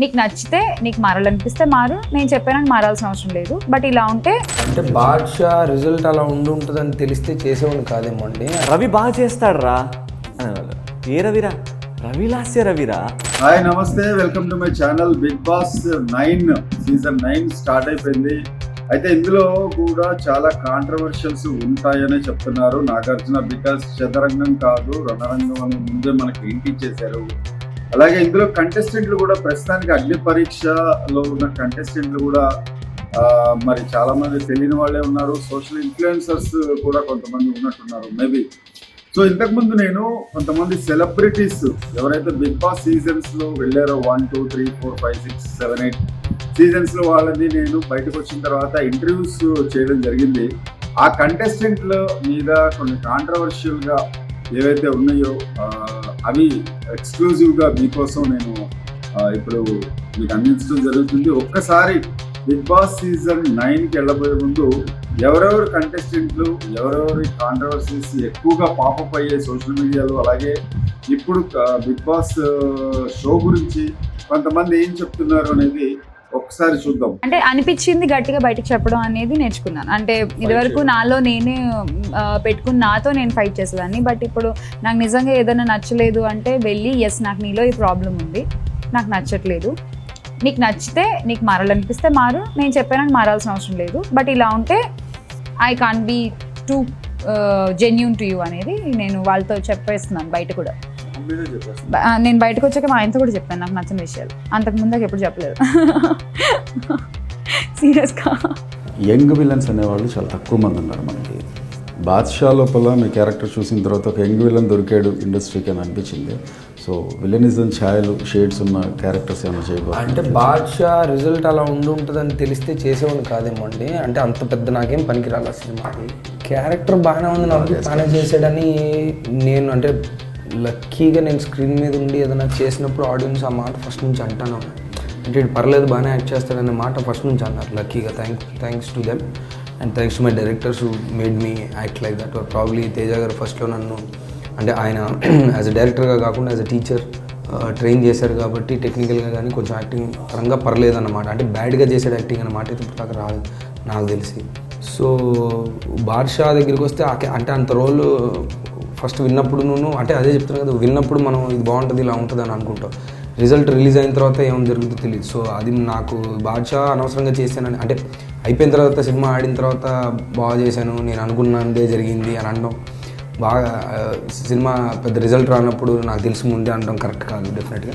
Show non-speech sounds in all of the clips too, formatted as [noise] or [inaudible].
నీకు నచ్చితే నీకు మారాలనిపిస్తే మారు. నేను చెప్పాను మారాల్సిన అవసరం లేదు. బట్ ఇలా ఉంటే అంటే బాద్షా రిజల్ట్ అలా ఉండి ఉంటుందని తెలిస్తే చేసేవాడిని కాదేమో అండి? రవి బాగా చేస్తాడురా? అనేవాళ్ళు ఏ రవిరా? రవి లాస్య రవిరా? హాయ్ నమస్తే. Welcome to my channel Big Boss nine. Season nine start అయిపోయింది. అయితే ఇందులో కూడా చాలా కాంట్రవర్షియల్స్ ఉంటాయనే చెప్తున్నారు. నాగార్జున బికాస్ చదరంగం కాదు రణరంగం అని ముందే మనకి ఇంటి చేశారు అలాగే ఇందులో కంటెస్టెంట్లు కూడా ప్రస్తుతానికి అగ్ని పరీక్షలో ఉన్న కంటెస్టెంట్లు కూడా మరి చాలా మంది తెలియని వాళ్ళే ఉన్నారు. సోషల్ ఇన్ఫ్లుయెన్సర్స్ కూడా కొంతమంది ఉన్నట్టున్నారు మేబీ సో ఇంతకుముందు నేను కొంతమంది సెలబ్రిటీస్ ఎవరైతే బిగ్ బాస్ సీజన్స్లో వెళ్ళారో one two three four five six seven eight సీజన్స్లో వాళ్ళని నేను బయటకు వచ్చిన తర్వాత ఇంటర్వ్యూస్ చేయడం జరిగింది. ఆ కంటెస్టెంట్ల మీద కొన్ని కాంట్రవర్షియల్గా ఏవైతే ఉన్నాయో అవి ఎక్స్క్లూజివ్గా మీకోసం నేను ఇప్పుడు మీకు అందించడం జరుగుతుంది. ఒక్కసారి బిగ్ బాస్ సీజన్ నైన్కి వెళ్ళబోయే ముందు ఎవరెవరు కంటెస్టెంట్లు ఎవరెవరి కాంట్రవర్సీస్ ఎక్కువగా పాపప్ అయ్యే సోషల్ మీడియాలో అలాగే ఇప్పుడు బిగ్ బాస్ షో గురించి కొంతమంది ఏం చెప్తున్నారు అనేది ఒకసారి చూద్దాం. అంటే అనిపించింది గట్టిగా బయటకు చెప్పడం అనేది నేర్చుకున్నాను. అంటే ఇదివరకు నాలో నేనే పెట్టుకుని నాతో నేను ఫైట్ చేసేదాన్ని. బట్ ఇప్పుడు నాకు నిజంగా ఏదైనా నచ్చలేదు అంటే వెళ్ళి ఎస్ నాకు నీలో ఈ ప్రాబ్లం ఉంది. నాకు నచ్చట్లేదు. నీకు నచ్చితే నీకు మారాలనిపిస్తే మారు. నేను చెప్పాను మారాల్సిన అవసరం లేదు. బట్ ఇలా ఉంటే I can be too genuine to you అనేది నేను వాళ్ళతో చెప్పేస్తున్నాను బయట కూడా. నేను బయటకు వచ్చాక మా ఆయనతో కూడా చెప్పాను నాకు నచ్చిన విషయాలు. అంతకు ముందాక ఎప్పుడు చెప్పలేదు. [laughs] సీరియస్గా యంగ్ విలన్స్ అనేవాళ్ళు చాలా తక్కువ మంది ఉన్నారు మనకి. బాద్షా లోపల మీ క్యారెక్టర్ చూసిన తర్వాత ఒక యంగ్ విలన్ దొరికాడు ఇండస్ట్రీకి అని అనిపించింది. సో విలనిజం ఛాయలు షేడ్స్ ఉన్న క్యారెక్టర్స్ ఏమైనా చేయబోతున్నారు? అంటే బాద్షా రిజల్ట్ అలా ఉండి ఉంటుందని తెలిస్తే చేసేవాడిని కాదేమో అండి. అంటే అంత పెద్ద నాకేం పనికిరాలి సినిమాకి. క్యారెక్టర్ బాగానే ఉంది నాకు బాగానే చేసాడని నేను అంటే లక్కీగా నేను స్క్రీన్ మీద ఉండి ఏదైనా చేసినప్పుడు ఆడియన్స్ ఆ మాట ఫస్ట్ నుంచి అంటాను. అంటే ఇటు పర్లేదు బాగానే యాక్ట్ చేస్తాడనే మాట ఫస్ట్ నుంచి అన్నారు లక్కీగా. Thank thanks to them and thanks to my directors made me act like that probably Teja garu ఫస్ట్లో నన్ను అంటే ఆయన యాజ్ అ డైరెక్టర్గా కాకుండా యాజ్ అ టీచర్ ట్రైన్ చేశారు కాబట్టి టెక్నికల్గా కానీ కొంచెం యాక్టింగ్ పరంగా పర్లేదు అన్నమాట. అంటే బ్యాడ్గా చేసాడు యాక్టింగ్ అన్నమాట అయితే ఇప్పుడు దాకా రాదు నాకు తెలిసి. సో బాద్షా దగ్గరికి వస్తే అంటే అంత రోల్ ఫస్ట్ విన్నప్పుడు నువ్వు అంటే అదే చెప్తున్నాను కదా విన్నప్పుడు మనం ఇది బాగుంటుంది ఇలా ఉంటుంది అని అనుకుంటాం రిజల్ట్ రిలీజ్ అయిన తర్వాత ఏం జరుగుతుందో తెలియదు సో అది నాకు బాద్షా అనవసరంగా చేశానని అంటే అయిపోయిన తర్వాత సినిమా ఆడిన తర్వాత బాగా చేశాను నేను అనుకున్నదే జరిగింది అని అనడం. బాగా సినిమా పెద్ద రిజల్ట్ రానప్పుడు నాకు తెలిసి ముందే అనడం కరెక్ట్ కాదు డెఫినెట్గా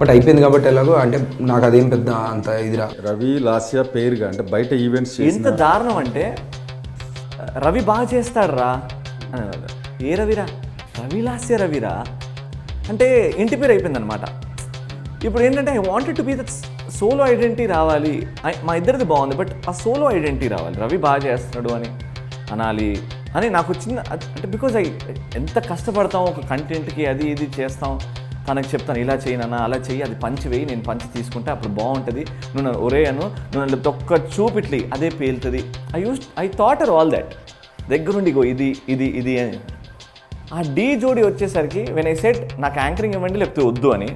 బట్ అయిపోయింది కాబట్టి ఎలాగో అంటే నాకు అదేం పెద్ద అంత ఇది రా రవి లాస్యా పేరుగా అంటే బయట ఈవెంట్స్ ఎంత దారుణం అంటే రవి బాగా చేస్తాడురా? అనేవాళ్ళు ఏ రవిరా? రవిలాస్య రవిరా? అంటే ఇంటి పేరు అయిపోయిందనమాట ఇప్పుడు ఏంటంటే I wanted to be that solo identity రావాలి. మా ఇద్దరిది బాగుంది బట్ ఆ సోలో ఐడెంటిటీ రావాలి. రవి బాగా చేస్తున్నాడు అని అనాలి అని నాకు చిన్న అంటే బికాజ్ ఐ ఎంత కష్టపడతాం ఒక కంటెంట్కి అది ఇది చేస్తాం తనకు చెప్తాను ఇలా చేయనన్నా అలా చెయ్యి అది పంచి వేయి నేను పంచి తీసుకుంటే అప్పుడు బాగుంటుంది. నువ్వు నన్ను ఒరే అను నువ్వు నన్ను ఒక్క చూపిట్లి అదే పేలుతుంది. I use I thought are all that దగ్గరుండి గో ఇది ఇది ఇది అని. ఆ డీ జోడి వచ్చేసరికి వెన్ ఐ సెట్ నాకు యాంకరింగ్ ఇవ్వండి లేకపోతే వద్దు అని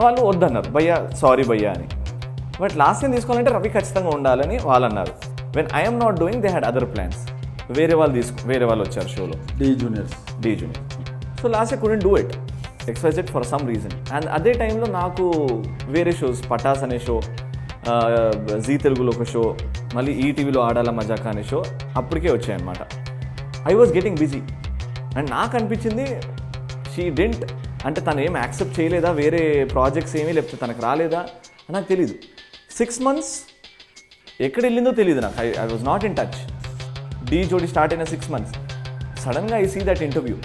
వాళ్ళు వద్దన్నారు. భయ్యా సారీ భయ్యా అని. బట్ లాస్ట్ టైం తీసుకోవాలంటే రవి ఖచ్చితంగా ఉండాలని వాళ్ళు అన్నారు. When I'm not doing they had other plans వేరే వాళ్ళు తీసుకు వేరే వాళ్ళు వచ్చారు షోలో. Dhee juniors. Dhee junior. So last I couldn't do it XYZ for some reason and అదే టైంలో నాకు వేరే షోస్ పటాస్ అనే షో జీ తెలుగులో ఒక షో మళ్ళీ ఈటీవీలో ఆడాల మజాకా అనే షో అప్పటికే వచ్చాయన్నమాట. I was getting busy and నాకు అనిపించింది షీ డెంట్ అంటే తను ఏం యాక్సెప్ట్ చేయలేదా? వేరే ప్రాజెక్ట్స్ ఏమీ లేకపోతే తనకు రాలేదా? నాకు తెలీదు. సిక్స్ మంత్స్ ఎక్కడ వెళ్ళిందో తెలియదు నాకు. I I was not in touch Dhee Jodi start అయిన సిక్స్ మంత్స్ సడన్గా I see that interview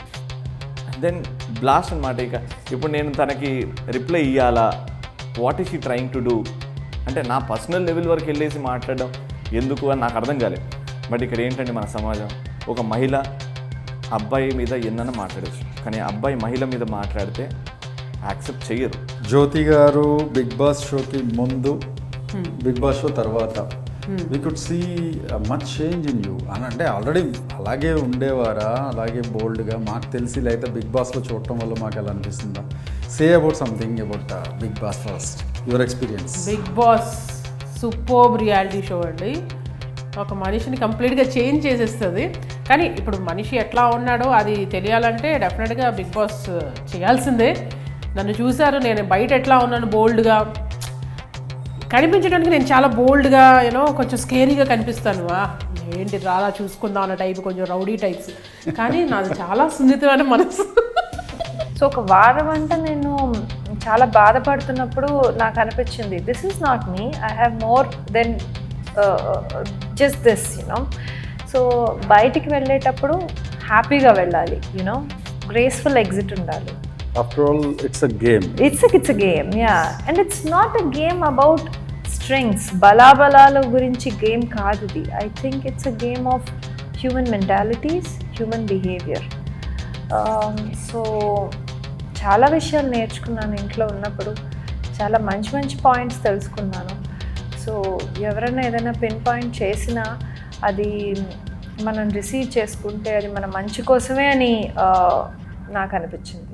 then blast అనమాట ఇక. ఇప్పుడు నేను తనకి రిప్లై ఇవ్వాలా what is she trying to do అంటే నా పర్సనల్ లెవెల్ వరకు వెళ్ళేసి మాట్లాడడం. ఎందుకు అని నాకు అర్థం కాలేదు. బట్ ఇక్కడ ఏంటంటే మన సమాజం ఒక మహిళ అబ్బాయి మీద ఎన్నైనా మాట్లాడచ్చు. కానీ అబ్బాయి మహిళ మీద మాట్లాడితే యాక్సెప్ట్ చెయ్యరు. జ్యోతి గారు బిగ్ బాస్ షోకి ముందు బిగ్ బాస్ షో తర్వాత we could see much change in you అని అంటే ఆల్రెడీ అలాగే ఉండేవారా? అలాగే బోల్డ్గా మాకు తెలిసి లేకపోతే బిగ్ బాస్లో చూడటం వల్ల మాకు ఎలా అనిపిస్తుందా? Say about something about Bigg Boss first your experience Bigg Boss superb reality show అండి. ఒక మనిషిని కంప్లీట్గా చేంజ్ చేసేస్తుంది. కానీ ఇప్పుడు మనిషి ఎట్లా ఉన్నాడో అది తెలియాలంటే డెఫినెట్గా బిగ్ బాస్ చేయాల్సిందే. నన్ను చూశారు నేను బయట ఎట్లా ఉన్నాను బోల్డ్గా. కనిపించడానికి నేను చాలా బోల్డ్గా యూనో కొంచెం స్కేరీగా కనిపిస్తాను. ఏంటి రాలా చూసుకుందాం అన్న టైప్ కొంచెం రౌడీ టైప్స్ కానీ నాది చాలా సున్నితమైన మనసు. సో ఒక వారం అంటే నేను చాలా బాధపడుతున్నప్పుడు నాకు అనిపించింది this is not me I have more than just this you know so బయటికి వెళ్ళేటప్పుడు హ్యాపీగా వెళ్ళాలి యునో గ్రేస్ఫుల్ ఎగ్జిట్ ఉండాలి. After all it's a game it's it's a game yeah and it's not a game about strengths బలాబలాల గురించి game కాదు ఇది. I think it's a game of human mentalities human behaviour so చాలా విషయాలు నేర్చుకున్నాను ఇంట్లో ఉన్నప్పుడు. చాలా మంచి మంచి పాయింట్స్ తెలుసుకున్నాను. సో ఎవరైనా ఏదైనా పిన్ పాయింట్ చేసినా అది మనం రిసీవ్ చేసుకుంటే అది మన మంచి కోసమే అని నాకు అనిపించింది.